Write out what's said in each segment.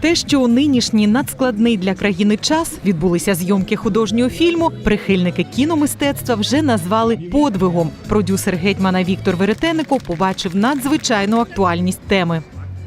Те, що у нинішній надскладний для країни час відбулися зйомки художнього фільму, прихильники кіномистецтва вже назвали подвигом. Продюсер гетьмана Віктор Веретеннико побачив надзвичайну актуальність теми.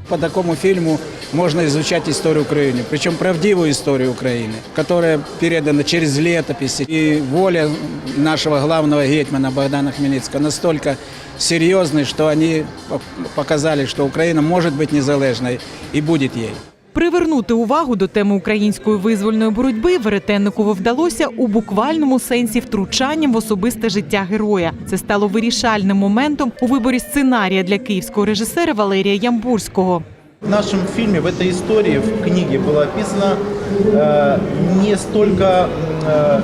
По такому фильму можно изучать историю Украины, причем правдивую историю Украины, которая передана через летописи. И воля нашего главного гетмана Богдана Хмельницкого настолько серьезной, что они по- показали, что Украина может быть незалежной и будет ей. Привернути увагу до теми української визвольної боротьби Веретенникову вдалося у буквальному сенсі втручанням в особисте життя героя. Це стало вирішальним моментом у виборі сценарія для київського режисера Валерія Ямбурського. В нашем фильме, в этой истории, в книге было описано э, не столько э,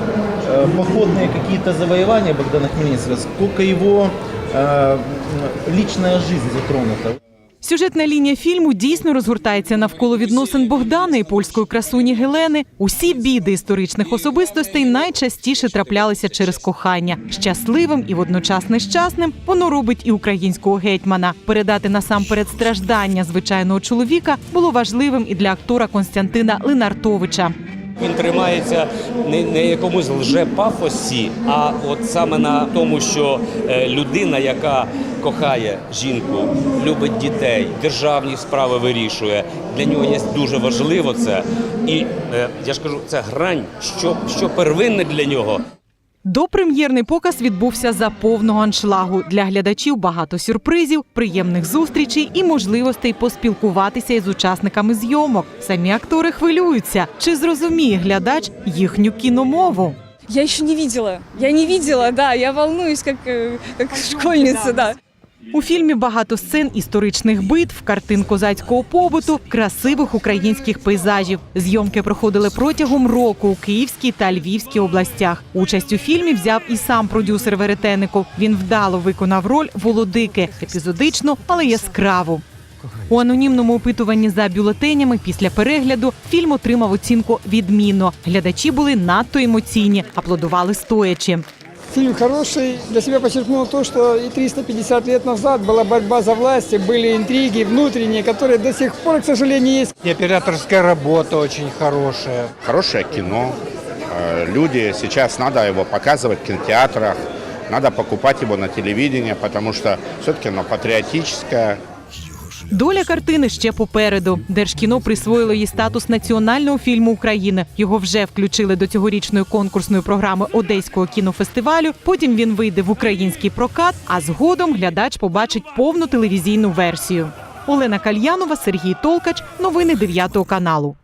э, походные какие-то завоевания Богдана Хмельницкого, сколько его э, личная жизнь затронута. Сюжетна лінія фільму дійсно розгортається навколо відносин Богдана і польської красуні Гелени. Усі біди історичних особистостей найчастіше траплялися через кохання. Щасливим і водночас нещасним воно робить і українського гетьмана. Передати насамперед страждання звичайного чоловіка було важливим і для актора Константина Линартовича. Він тримається не на якомусь лжепафосі, а от саме на тому, що е, людина, яка кохає жінку, любить дітей, державні справи вирішує. Для нього є дуже важливо це. І е, я ж кажу, це грань, що, що первинне для нього. Допрем'єрний показ відбувся за повного аншлагу. Для глядачів багато сюрпризів, приємних зустрічей і можливостей поспілкуватися із учасниками зйомок. Самі актори хвилюються, чи зрозуміє глядач їхню кіномову. Я еще не видела. Я не видела, да. Я волнуюсь, как, э, как школьница, да. У фільмі багато сцен історичних битв, картин козацького побуту, красивих українських пейзажів. Зйомки проходили протягом року у Київській та Львівській областях. Участь у фільмі взяв і сам продюсер Веретенников. Він вдало виконав роль володики, епізодичну, але яскраву. У анонімному опитуванні за бюлетенями після перегляду фільм отримав оцінку відмінно. Глядачі були надто емоційні, аплодували стоячи. Фильм хороший. Для себя подчеркнул то, что и 350 лет назад была борьба за власть, и были интриги внутренние, которые до сих пор, к сожалению, есть. И операторская работа очень хорошая. Хорошее кино. Э, Люди, сейчас надо его показывать в кинотеатрах, надо покупать его на телевидении, потому что все-таки оно патриотическое, Доля картини ще попереду. Держкіно присвоїло їй статус національного фільму України. Його вже включили до цьогорічної конкурсної програми Одеського кінофестивалю. Потім він вийде в український прокат, а згодом глядач побачить повну телевізійну версію. Олена Кальянова, Сергій Толкач. Новини 9 каналу.